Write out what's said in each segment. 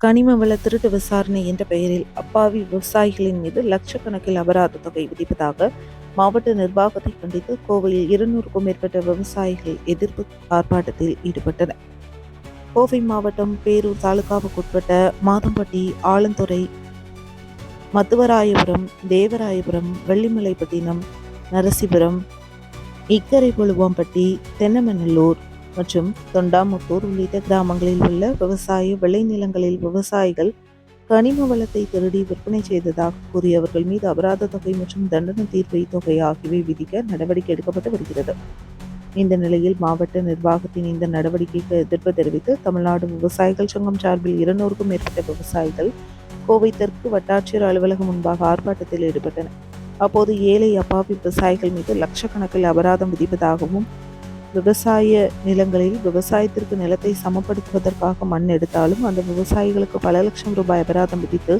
கனிம வள திருட்டு விசாரணை என்ற பெயரில் அப்பாவி விவசாயிகளின் மீது லட்சக்கணக்கில் அபராத தொகை விதிப்பதாக மாவட்ட நிர்வாகத்தை கண்டித்து கோவையில் இருநூறுக்கும் மேற்பட்ட விவசாயிகள் எதிர்ப்பு ஆர்ப்பாட்டத்தில் ஈடுபட்டனர். கோவை மாவட்டம் பேரூர் தாலுகாவுக்குட்பட்ட மாதம்பட்டி ஆலந்துறை மத்துவராயபுரம் தேவராயபுரம் வெள்ளிமலைப்பட்டினம் நரசிபுரம் இக்கரை இக்கரைபொழுவாம்பட்டி தென்னமநல்லூர் மற்றும் தொண்டாமுத்தூர் உள்ளிட்ட கிராமங்களில் உள்ள விவசாய விளைநிலங்களில் விவசாயிகள் கனிம வளத்தை திருடி விற்பனை செய்ததாக கூறியவர்கள் மீது அபராத தொகை மற்றும் தண்டனை தீர்வை தொகை ஆகியவை விதிக்க நடவடிக்கை எடுக்கப்பட்டு வருகிறது. இந்த நிலையில் மாவட்ட நிர்வாகத்தின் இந்த நடவடிக்கைக்கு எதிர்ப்பு தெரிவித்து தமிழ்நாடு விவசாயிகள் சங்கம் சார்பில் இருநூறுக்கும் மேற்பட்ட விவசாயிகள் கோவை தெற்கு வட்டாட்சியர் அலுவலகம் முன்பாக ஆர்ப்பாட்டத்தில் ஈடுபட்டனர். அப்போது ஏழை அப்பாவி விவசாயிகள் மீது லட்சக்கணக்கில் அபராதம் விதிப்பதாகவும் விவசாய நிலங்களில் விவசாயத்திற்கு நிலத்தை சமப்படுத்துவதற்காக மண் எடுத்தாலும் அந்த விவசாயிகளுக்கு பல லட்சம் ரூபாய் அபராதம் விதித்து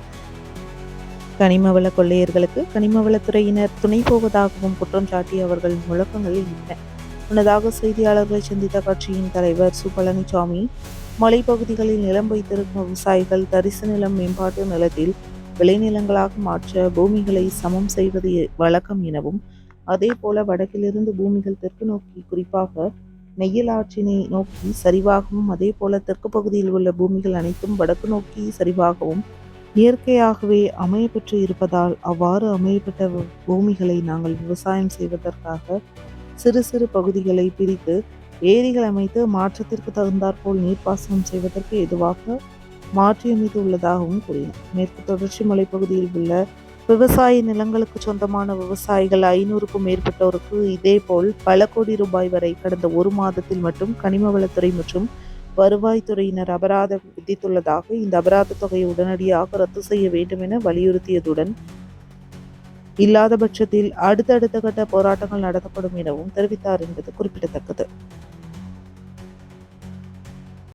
கனிமவள கொள்ளையர்களுக்கு கனிமவளத்துறையினர் துணை போவதாகவும் குற்றம் சாட்டி அவர்கள் முழக்கங்களில் இல்லை. முன்னதாக செய்தியாளர்களை சந்தித்த கட்சியின் தலைவர் சு. பழனிசாமி மலைப்பகுதிகளில் நிலம் வைத்திருக்கும் விவசாயிகள் தரிசு நிலம் மேம்பாட்டு நிலத்தில் விளைநிலங்களாக மாற்ற பூமிகளை சமம் செய்வது வழக்கம் எனவும் அதே போல வடக்கிலிருந்து பூமிகள் தெற்கு நோக்கி குறிப்பாக நெய்யல் ஆற்றினை நோக்கி சரிவாகவும் அதே போல தெற்கு பகுதியில் உள்ள பூமிகள் அனைத்தும் வடக்கு நோக்கி சரிவாகவும் இயற்கையாகவே அமையப்பெற்று இருப்பதால் அவ்வாறு அமையப்பட்ட பூமிகளை நாங்கள் விவசாயம் செய்வதற்காக சிறு சிறு பகுதிகளை பிரித்து ஏரிகள் அமைத்து மாற்றத்திற்கு தகுந்தாற்போல் நீர்ப்பாசனம் செய்வதற்கு எதுவாக மாற்றியமைத்துள்ளதாகவும் கூறினார் மேற்கு தொடர்ச்சி மலைப்பகுதியில் உள்ள விவசாய நிலங்களுக்கு சொந்தமான விவசாயிகள் ஐநூறுக்கும் மேற்பட்டோருக்கு இதேபோல் பல கோடி ரூபாய் வரை கடந்த ஒரு மாதத்தில் மட்டும் கனிம வளத்துறை மற்றும் வருவாய்த்துறையினர் அபராதம் விதித்துள்ளதாக இந்த அபராத தொகையை உடனடியாக ரத்து செய்ய வேண்டும் என வலியுறுத்தியதுடன் இல்லாத பட்சத்தில் அடுத்தடுத்த கட்ட போராட்டங்கள் நடத்தப்படும் எனவும் தெரிவித்தார் என்பது குறிப்பிடத்தக்கது.